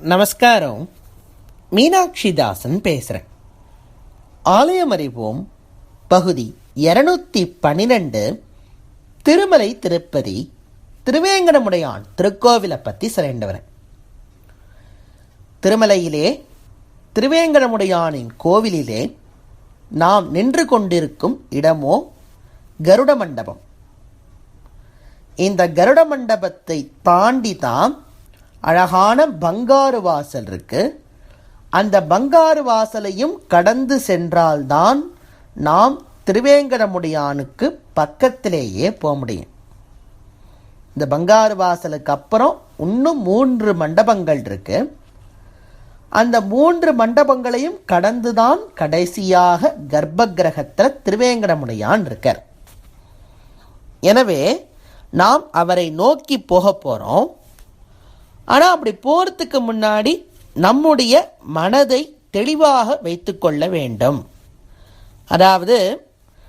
நமஸ்காரம். மீனாட்சி தாசன் பேசுகிறேன் ஆலயம் அறிவோம் பகுதி இரநூத்தி பன்னிரெண்டு திருமலை திருப்பதி திருவேங்கடமுடையான் திருக்கோவிலை பற்றி சொல்லிட்டு திருமலையிலே திருவேங்கடமுடையானின் கோவிலிலே நாம் நின்று கொண்டிருக்கும் இடமோ கருட மண்டபம் இந்த கருட மண்டபத்தை தாண்டி தான் அழகான பங்காரு வாசல் இருக்கு. அந்த பங்காரு வாசலையும் கடந்து சென்றால்தான் நாம் திருவேங்கடமுடியானுக்கு பக்கத்திலேயே போக முடியும். இந்த பங்காரு வாசலுக்கு அப்புறம் இன்னும் மூன்று மண்டபங்கள் இருக்கு. அந்த மூன்று மண்டபங்களையும் கடந்துதான் கடைசியாக கர்ப்ப கிரகத்தில் திருவேங்கடமுடையான் இருக்கார். எனவே நாம் அவரை நோக்கி போக போகிறோம் ஆனால் அப்படி போகிறதுக்கு முன்னாடி நம்முடைய மனதை தெளிவாக வைத்துக்கொள்ள வேண்டும். அதாவது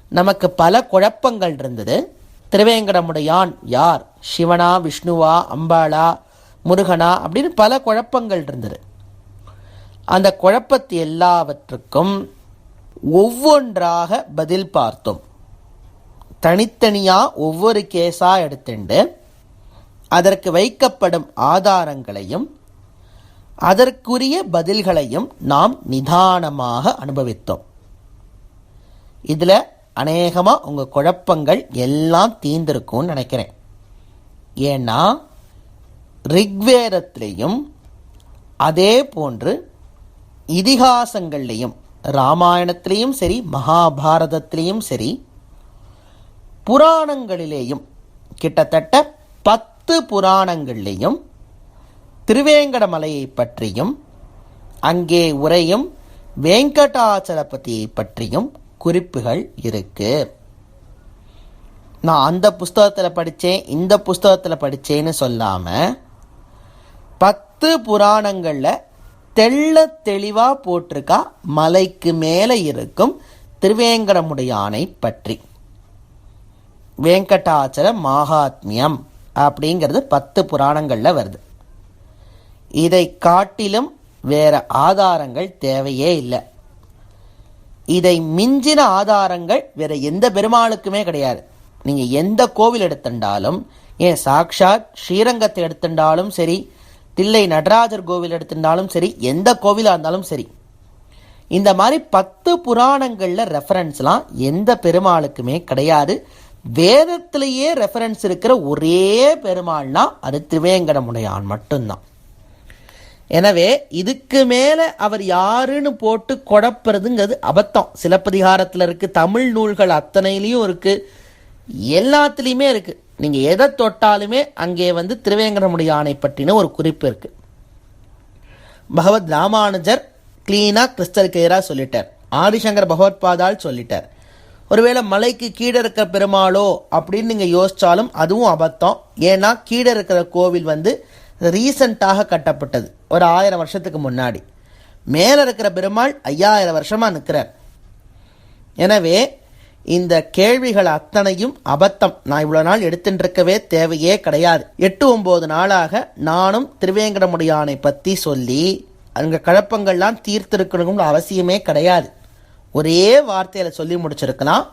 நமக்கு பல குழப்பங்கள் இருந்தது. திருவேங்கடமுடையான் யார்? சிவனா விஷ்ணுவா அம்பாளா முருகனா அப்படின்னு பல குழப்பங்கள் இருந்தது. அந்த குழப்பத்து எல்லாவற்றுக்கும் ஒவ்வொன்றாக பதில் பார்த்தோம். தனித்தனியாக ஒவ்வொரு கேஸாக எடுத்துண்டு அதற்கு வைக்கப்படும் ஆதாரங்களையும் அதற்குரிய பதில்களையும் நாம் நிதானமாக அனுபவித்தோம். இதில் அநேகமாக உங்கள் குழப்பங்கள் எல்லாம் தீர்ந்திருக்கும்னு நினைக்கிறேன். ஏன்னா ரிக்வேதத்திலையும் அதே போன்று இதிகாசங்கள்லேயும் ராமாயணத்திலையும் சரி மகாபாரதத்திலையும் சரி புராணங்களிலேயும் கிட்டத்தட்ட பத்து பத்து புராணங்கள்லேயும் திருவேங்கடமலையை பற்றியும் அங்கே உரையும் வெங்கடாச்சலபதியை பற்றியும் குறிப்புகள் இருக்கு. நான் அந்த புஸ்தகத்தில் படித்தேன் இந்த புஸ்தகத்தில் படித்தேன்னு சொல்லாமல் பத்து புராணங்களில் தெள்ள தெளிவாக போட்டிருக்கா மலைக்கு மேலே இருக்கும் திருவேங்கடமுடையானை பற்றி. வெங்கடாச்சல மாகாத்மியம். அப்படிங்கிறது பத்து புராணங்களில் வருது. இதை காட்டிலும் வேற ஆதாரங்கள் தேவையே இல்லை. இதை மிஞ்சின ஆதாரங்கள் வேற எந்த பெருமாளுக்குமே கிடையாது. நீங்கள் எந்த கோவில் எடுத்துட்டாலும் ஏன் சாக்ஷாத் ஸ்ரீரங்கத்தை எடுத்துட்டாலும் சரி தில்லை நடராஜர் கோவில் எடுத்துட்டாலும் சரி எந்த கோவிலாக இருந்தாலும் சரி இந்த மாதிரி பத்து புராணங்களில் ரெஃபரன்ஸ்லாம் எந்த பெருமாளுக்குமே கிடையாது. வேதத்திலேயே ரெஃபரன்ஸ் இருக்கிற ஒரே பெருமாள்னா அது திருவேங்கடமுடையான் மட்டும்தான். எனவே இதுக்கு மேலே அவர் யாருன்னு போட்டு குழப்புறதுங்கிறது அபத்தம். சிலப்பதிகாரத்தில் இருக்குது தமிழ் நூல்கள் அத்தனையிலையும் இருக்குது எல்லாத்துலேயுமே இருக்குது நீங்கள் எதை தொட்டாலுமே அங்கே வந்து திருவேங்கடமுடையானை பற்றின ஒரு குறிப்பு இருக்குது பகவத் ராமானுஜர் கிளீனாக கிறிஸ்டல் கிளியராக சொல்லிட்டார். ஆதிசங்கர் பகவத்பாதால் சொல்லிட்டார். ஒருவேளை மலைக்கு கீழே இருக்கிற பெருமாளோ அப்படின்னு நீங்கள் யோசித்தாலும் அதுவும் அபத்தம். ஏன்னா கீழே இருக்கிற கோவில் வந்து ரீசண்டாக கட்டப்பட்டது. ஒரு ஆயிரம் வருஷத்துக்கு முன்னாடி. மேலே இருக்கிற பெருமாள் ஐயாயிரம் வருஷமாக நிற்கிறார் எனவே இந்த கேள்விகள் அத்தனையும் அபத்தம். நான் இவ்வளோ நாள் எடுத்துட்டுருக்கவே தேவையே கிடையாது. எட்டு ஒம்பது நாளாக நானும் திருவேங்கடமுடியானை பற்றி சொல்லி அங்கே குழப்பங்கள்லாம் தீர்த்திருக்கணும்னு அவசியமே கிடையாது. ஒரே வார்த்தையில் சொல்லி முடிச்சிருக்கலாம்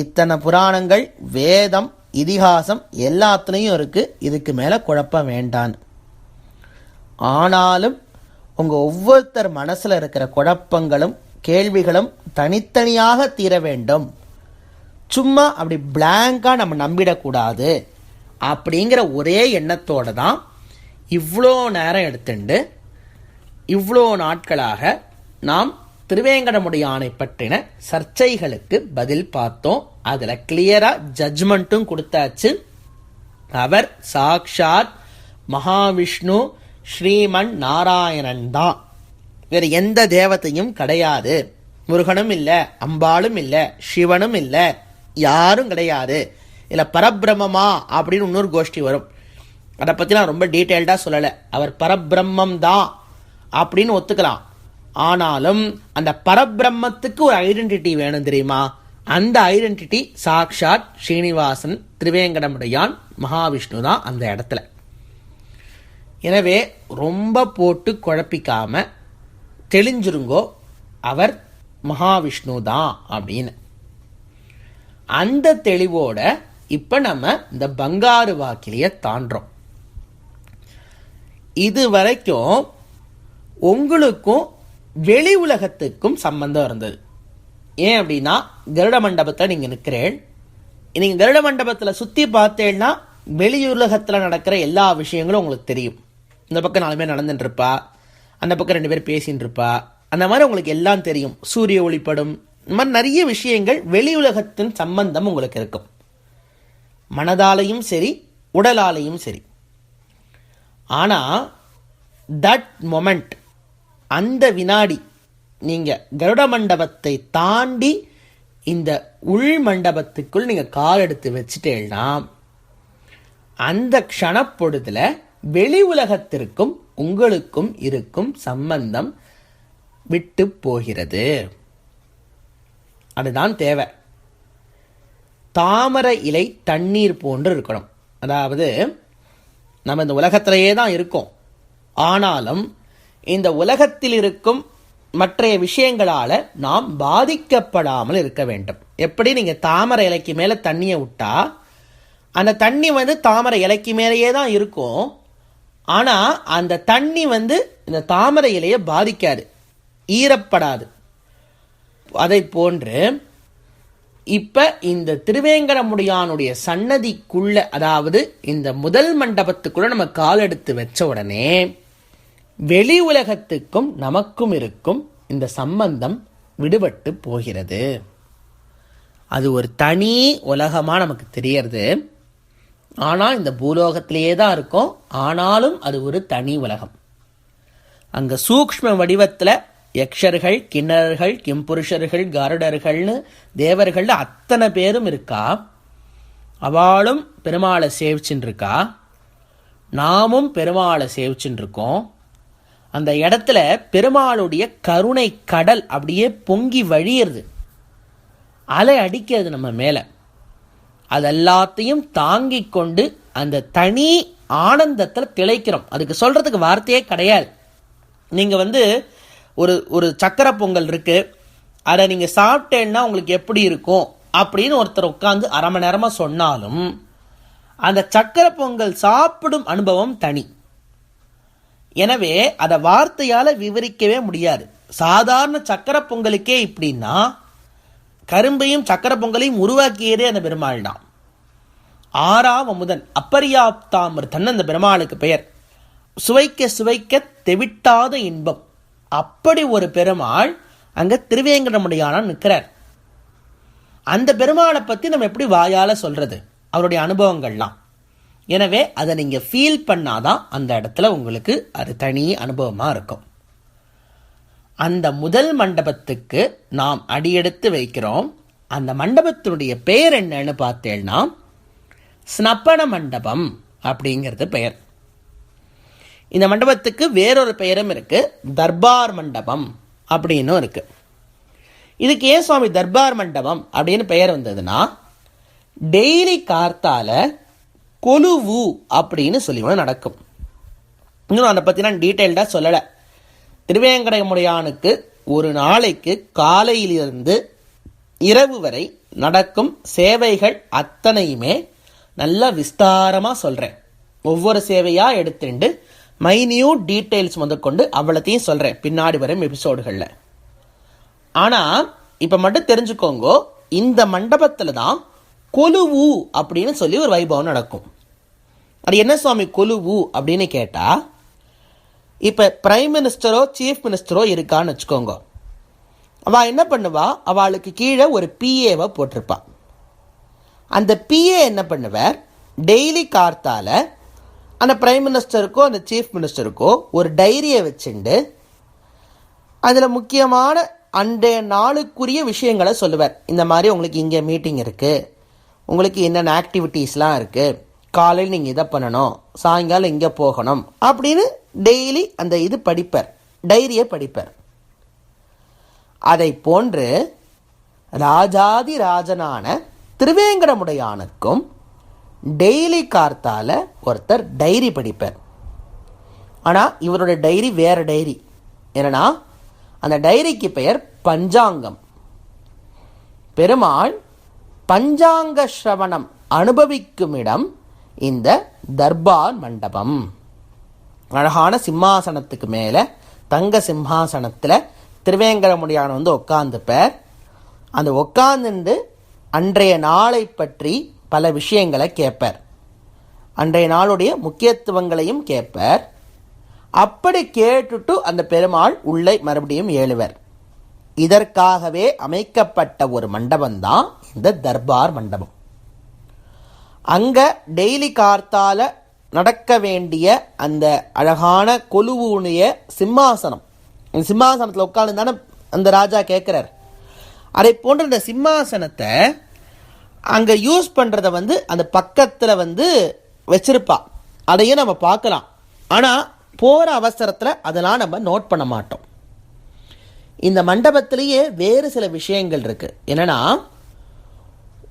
இத்தனை புராணங்கள் வேதம் இதிகாசம் எல்லாத்துலேயும் இருக்குது இதுக்கு மேலே குழப்பம் வேண்டான்னு. ஆனாலும் உங்கள் ஒவ்வொருத்தர் மனசில் இருக்கிற குழப்பங்களும் கேள்விகளும் தனித்தனியாக தீர வேண்டும். சும்மா அப்படி பிளாங்காக நம்ம நம்பிடக்கூடாது. அப்படிங்கிற ஒரே எண்ணத்தோடு தான் இவ்வளோ நேரம் எடுத்துண்டு இவ்வளோ நாட்களாக நாம் திருவேங்கடமுடியானை பற்றின சர்ச்சைகளுக்கு பதில் பார்த்தோம். அதில் கிளியராக ஜட்ஜ்மெண்ட்டும் கொடுத்தாச்சு. அவர் சாக்ஷாத் மகாவிஷ்ணு ஸ்ரீமன் நாராயணன் தான். வேறு எந்த தேவத்தையும் கிடையாது. முருகனும் இல்லை அம்பாளும் இல்லை சிவனும் இல்லை யாரும் கிடையாது. இல்லை பரபிரம்மமா அப்படின்னு இன்னொரு கோஷ்டி வரும். அதை பற்றி நான் ரொம்ப டீட்டெயில்டாக சொல்லலை. அவர் பரபிரம்மம் தான் அப்படின்னு ஒத்துக்கலாம். ஆனாலும் அந்த பரபிரம்மத்துக்கு ஒரு ஐடென்டிட்டி வேணும் தெரியுமா? அந்த ஐடென்டிட்டி சாக்ஷாத் ஸ்ரீனிவாசன் திருவேங்கடமுடையான் மகாவிஷ்ணு தான் அந்த இடத்துல. எனவே ரொம்ப போட்டு குழப்பிக்காம தெளிஞ்சிருங்கோ அவர் மகாவிஷ்ணு தான் அப்படின்னு. அந்த தெளிவோட இப்ப நம்ம இந்த பங்காரு வாக்கிலிய தாண்டோம் இது வரைக்கும் உங்களுக்கும் வெளி உலகத்துக்கும் சம்பந்தம் இருந்தது. ஏன் அப்படின்னா கருட மண்டபத்தில் நீங்கள் நிற்கிறேன் நீங்கள் கருட மண்டபத்தில் சுற்றி பார்த்தேன்னா வெளி உலகத்தில் நடக்கிற எல்லா விஷயங்களும் உங்களுக்கு தெரியும். இந்த பக்கம் நாலு பேர் நடந்துட்டுருப்பா. அந்த பக்கம் ரெண்டு பேர் பேசின்னு இருப்பா அந்த மாதிரி உங்களுக்கு எல்லாம் தெரியும். சூரிய ஒளிப்படும். இந்த மாதிரி நிறைய விஷயங்கள் வெளி உலகத்தின் சம்பந்தம் உங்களுக்கு இருக்கும். மனதாலையும் சரி உடலாலையும் சரி. ஆனால் தட் மொமெண்ட் அந்த வினாடி நீங்கள் கருட மண்டபத்தை தாண்டி இந்த உள் மண்டபத்துக்குள் நீங்கள் கால் எடுத்து வச்சுட்டேன்னா அந்த க்ஷணப்பொழுதில் வெளி உலகத்திற்கும் உங்களுக்கும் இருக்கும் சம்பந்தம் விட்டு போகிறது. அதுதான் தேவை. தாமரை இலை தண்ணீர் போன்று இருக்கணும். அதாவது நம்ம இந்த உலகத்திலேயே தான் இருக்கோம். ஆனாலும் இந்த உலகத்தில் இருக்கும் மற்றைய விஷயங்களால் நாம் பாதிக்கப்படாமல் இருக்க வேண்டும். எப்படி? நீங்கள் தாமரை இலைக்கு மேலே தண்ணியை விட்டா அந்த தண்ணி வந்து தாமரை இலைக்கு மேலேயே தான் இருக்கும். ஆனால் அந்த தண்ணி வந்து இந்த தாமரை இலையை பாதிக்காது ஈரப்படாது. அதை போன்று இப்போ இந்த திருவேங்கடமுடியானுடைய சன்னதிக்குள்ள அதாவது இந்த முதல் மண்டபத்துக்குள்ள நம்ம கால் எடுத்து வச்ச உடனே வெளி உலகத்துக்கும் நமக்கும் இருக்கும் இந்த சம்பந்தம் விடுபட்டு போகிறது. அது ஒரு தனி உலகமாக நமக்கு தெரியறது. ஆனால் இந்த பூலோகத்திலேயே தான் இருக்கும். ஆனாலும் அது ஒரு தனி உலகம். அங்கே சூக்ஷ்ம வடிவத்தில் யக்ஷர்கள் கிண்ணறர்கள் கிம்புருஷர்கள் கருடர்கள்னு தேவர்கள்னு அத்தனை பேரும் இருக்கா? அவளும் பெருமாளை சேவிச்சுன்னு இருக்கா? நாமும் பெருமாளை சேவிச்சுன்னு இருக்கோம். அந்த இடத்துல பெருமாளுடைய கருணை கடல் அப்படியே பொங்கி வழியிறது. அலை அடிக்கிறது நம்ம மேலே. அது எல்லாத்தையும் தாங்கிக் கொண்டு அந்த தனி ஆனந்தத்தில் திளைக்கிறோம். அதுக்கு சொல்கிறதுக்கு வார்த்தையே கிடையாது. நீங்கள் வந்து ஒரு ஒரு சக்கரை பொங்கல் இருக்குது அதை நீங்கள் சாப்பிட்டேன்னா உங்களுக்கு எப்படி இருக்கும்? அப்படின்னு ஒருத்தர் உட்காந்து அரை மணி நேரமாக சொன்னாலும் அந்த சக்கரை பொங்கல் சாப்பிடும் அனுபவம் தனி. எனவே அதை வார்த்தையால் விவரிக்கவே முடியாது. சாதாரண சக்கரை பொங்கலுக்கே இப்படின்னா கரும்பையும் சக்கரை பொங்கலையும் உருவாக்கியதே அந்த பெருமாள் தான். ஆறாம் அமுதன் அப்பரியாப்தாமிருத்தன் அந்த பெருமாளுக்கு பெயர். சுவைக்க சுவைக்க தெவிட்டாத இன்பம். அப்படி ஒரு பெருமாள் அங்கே திருவேங்கடமுடியான நிற்கிறார் அந்த பெருமாளை பற்றி நம்ம எப்படி வாயால் சொல்கிறது அவருடைய அனுபவங்கள்லாம். எனவே அதை நீங்கள் ஃபீல் பண்ணாதான் அந்த இடத்துல உங்களுக்கு அது தனி அனுபவமாக இருக்கும். அந்த முதல் மண்டபத்துக்கு நாம் அடியெடுத்து வைக்கிறோம். அந்த மண்டபத்தினுடைய பெயர் என்னன்னு பார்த்தேன்னா ஸ்னப்பன மண்டபம் அப்படிங்கிறது பெயர். இந்த மண்டபத்துக்கு வேறொரு பெயரும் இருக்குது தர்பார் மண்டபம் அப்படின்னும் இருக்குது இதுக்கு ஏன் சுவாமி தர்பார் மண்டபம் அப்படின்னு பெயர் வந்ததுன்னா டெய்லி கார்த்தால கொலுவு அப்படின்னு சொல்லி ஒன்று நடக்கும். இன்னும் அதை பற்றி நான் டீட்டெயில்டாக சொல்லலை. திருவேங்கடமுடையானுக்கு ஒரு நாளைக்கு காலையிலிருந்து இரவு வரை நடக்கும் சேவைகள் அத்தனையுமே நல்லா விஸ்தாரமாக சொல்கிறேன் ஒவ்வொரு சேவையாக எடுத்துட்டு மைன்யூட் டீட்டெயில்ஸ் முதற்கொண்டு அவ்வளோத்தையும் சொல்கிறேன் பின்னாடி வரும் எபிசோடுகளில் ஆனால் இப்போ மட்டும் தெரிஞ்சுக்கோங்க இந்த மண்டபத்தில் தான் கொலுவு அப்படின்னு சொல்லி ஒரு வைபவம் நடக்கும். அது என்ன சுவாமி கொலுவு அப்படின்னு கேட்டால் இப்போ பிரைம் மினிஸ்டரோ சீஃப் மினிஸ்டரோ இருக்கான்னு வச்சுக்கோங்க. அவள் என்ன பண்ணுவா? அவளுக்கு கீழே ஒரு பிஏவை போட்டிருப்பாள் அந்த பிஏ என்ன பண்ணுவார்? டெய்லி கார்த்தால அந்த பிரைம் மினிஸ்டருக்கோ அந்த சீஃப் மினிஸ்டருக்கோ ஒரு டைரியை வச்சுண்டு அதில் முக்கியமான அன்றைய நாளுக்குரிய விஷயங்களை சொல்லுவார். இந்த மாதிரி உங்களுக்கு இங்கே மீட்டிங் இருக்குது உங்களுக்கு என்னென்ன ஆக்டிவிட்டீஸ்லாம் இருக்குது காலையில் நீங்கள் இதை பண்ணணும் சாயங்காலம் இங்கே போகணும் அப்படின்னு டெய்லி அந்த இது படிப்பார். டைரியை படிப்பார். அதை போன்று ராஜாதி ராஜனான திருவேங்கடமுடையானுக்கும் டெய்லி கார்த்தால ஒருத்தர் டைரி படிப்பார். ஆனால் இவரோட டைரி வேறு டைரி என்னன்னா அந்த டைரிக்கு பெயர் பஞ்சாங்கம். பெருமாள் பஞ்சாங்க ஸ்ரவணம் அனுபவிக்கும் இடம் இந்த தர்பார் மண்டபம். அழகான சிம்மாசனத்துக்கு மேலே தங்க சிம்மாசனத்தில் திருவேங்கடமுடியான வந்து உட்காந்துப்பார் அந்த உட்காந்துண்டு அன்றைய நாளை பற்றி பல விஷயங்களை கேட்பார் அன்றைய நாளுடைய முக்கியத்துவங்களையும் கேட்பார் அப்படி கேட்டுட்டு அந்த பெருமாள் உள்ளே மறுபடியும் ஏழுவர். இதற்காகவே அமைக்கப்பட்ட ஒரு மண்டபம் தான் இந்த தர்பார் மண்டபம். அங்கே டெய்லி கார்த்தால நடக்க வேண்டிய அந்த அழகான கொலுவுடைய சிம்மாசனம். இந்த சிம்மாசனத்தில் உட்காந்து தானே அந்த ராஜா கேட்குறார் அதை போன்ற இந்த சிம்மாசனத்தை அங்கே யூஸ் பண்ணுறத வந்து அந்த பக்கத்தில் வந்து வச்சிருப்பா. அதையும் நம்ம பார்க்கலாம். ஆனால் போகிற அவசரத்தில் அதெல்லாம் நம்ம நோட் பண்ண மாட்டோம். இந்த மண்டபத்திலேயே வேறு சில விஷயங்கள் இருக்குது என்னென்னா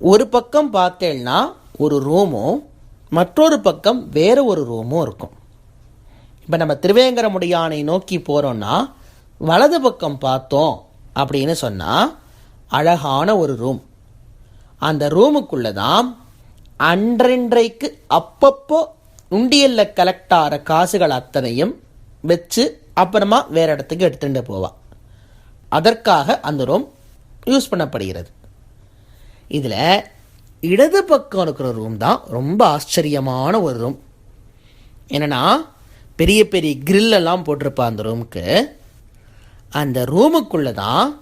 ஒரு பக்கம் பார்த்தேன்னா ஒரு ரூமும் மற்றொரு பக்கம் வேறு ஒரு ரூமும் இருக்கும். இப்போ நம்ம திருவேங்கரமுடியானை நோக்கி போகிறோம்னா வலது பக்கம் பார்த்தோம் அப்படின்னு சொன்னால் அழகான ஒரு ரூம். அந்த ரூமுக்குள்ளே தான் அன்றன்றைக்கு அப்பப்போ உண்டியலில் கலெக்ட் ஆகிற காசுகள் அத்தனையும் வச்சு அப்புறமா வேற இடத்துக்கு எடுத்துகிட்டு போவாள் அதற்காக அந்த ரூம் யூஸ் பண்ணப்படுகிறது. இதில் இடது பக்கம் இருக்கிற ரூம் தான் ரொம்ப ஆச்சரியமான ஒரு ரூம் என்னென்னா பெரிய பெரிய கிரில்லெல்லாம் போட்டிருப்பான் போட்டிருப்பா அந்த ரூமுக்கு அந்த ரூமுக்குள்ளே தான்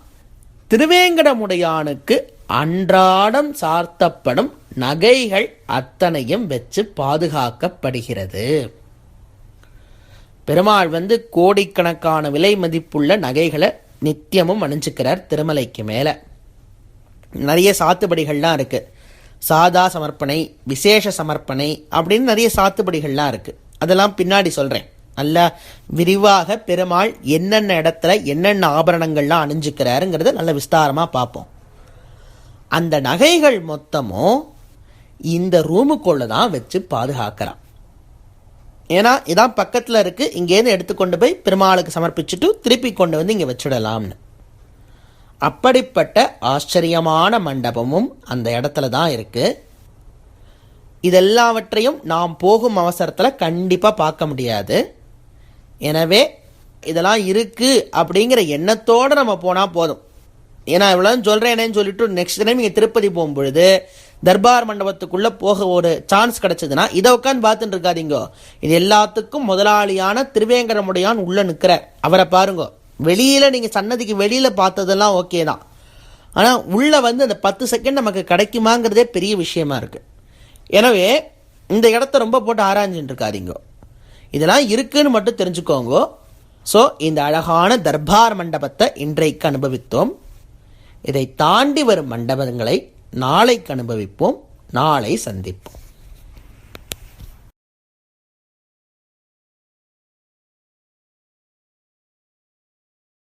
திருவேங்கடமுடையானுக்கு அன்றாடம் சார்த்தப்படும் நகைகள் அத்தனையும் வச்சு பாதுகாக்கப்படுகிறது. பெருமாள் வந்து கோடிக்கணக்கான விலை மதிப்புள்ள நகைகளை நித்தியமும் அணிஞ்சுக்கிறார் திருமலைக்கு மேலே. நிறைய சாத்துபடிகள்லாம் இருக்குது சாதா சமர்ப்பணை விசேஷ சமர்ப்பணை அப்படின்னு நிறைய சாத்துபடிகள்லாம் இருக்குது அதெல்லாம் பின்னாடி சொல்கிறேன் நல்லா விரிவாக பெருமாள் என்னென்ன இடத்துல என்னென்ன ஆபரணங்கள்லாம் அணிஞ்சுக்கிறாருங்கிறத நல்ல விஸ்தாரமாக பார்ப்போம். அந்த நகைகள் மொத்தமும் இந்த ரூமுக்குள்ளே தான் வச்சு பாதுகாக்கிறான். ஏன்னா இதான் பக்கத்தில் இருக்குது இங்கேருந்து எடுத்துக்கொண்டு போய் பெருமாளுக்கு சமர்ப்பிச்சுட்டு திருப்பி கொண்டு வந்து இங்கே வச்சுடலாம்னு. அப்படிப்பட்ட ஆச்சரியமான மண்டபமும் அந்த இடத்துல தான் இருக்குது இதெல்லாவற்றையும் நாம் போகும் அவசரத்தில் கண்டிப்பாக பார்க்க முடியாது. எனவே இதெல்லாம் இருக்குது அப்படிங்கிற எண்ணத்தோடு நம்ம போனால் போதும். ஏன்னா இவ்வளோ சொல்கிறேனேன்னு சொல்லிட்டு நெக்ஸ்ட் டைம் இங்கே திருப்பதி போகும்பொழுது தர்பார் மண்டபத்துக்குள்ளே போக ஒரு சான்ஸ் கிடச்சிதுன்னா இதை உட்காந்து பார்த்துட்டு இருக்காதிங்கோ. இது எல்லாத்துக்கும் முதலாளியான திருவேங்கரமுடையான் உள்ளே நிற்கிறார் அவரை பாருங்க. வெளியில் நீங்கள் சன்னதிக்கு வெளியில் பார்த்ததெல்லாம் ஓகே தான். ஆனால் உள்ளே வந்து அந்த பத்து செகண்ட் நமக்கு கிடைக்குமாங்கிறதே பெரிய விஷயமா இருக்குது எனவே இந்த இடத்த ரொம்ப போட்டு ஆராய்ஞ்சுட்டு இருக்காதிங்க. இதெல்லாம் இருக்குன்னு மட்டும் தெரிஞ்சுக்கோங்க. ஸோ இந்த அழகான தர்பார் மண்டபத்தை இன்றைக்கு அனுபவித்தோம். இதை தாண்டி வரும் மண்டபங்களை நாளைக்கு அனுபவிப்போம். நாளை சந்திப்போம்.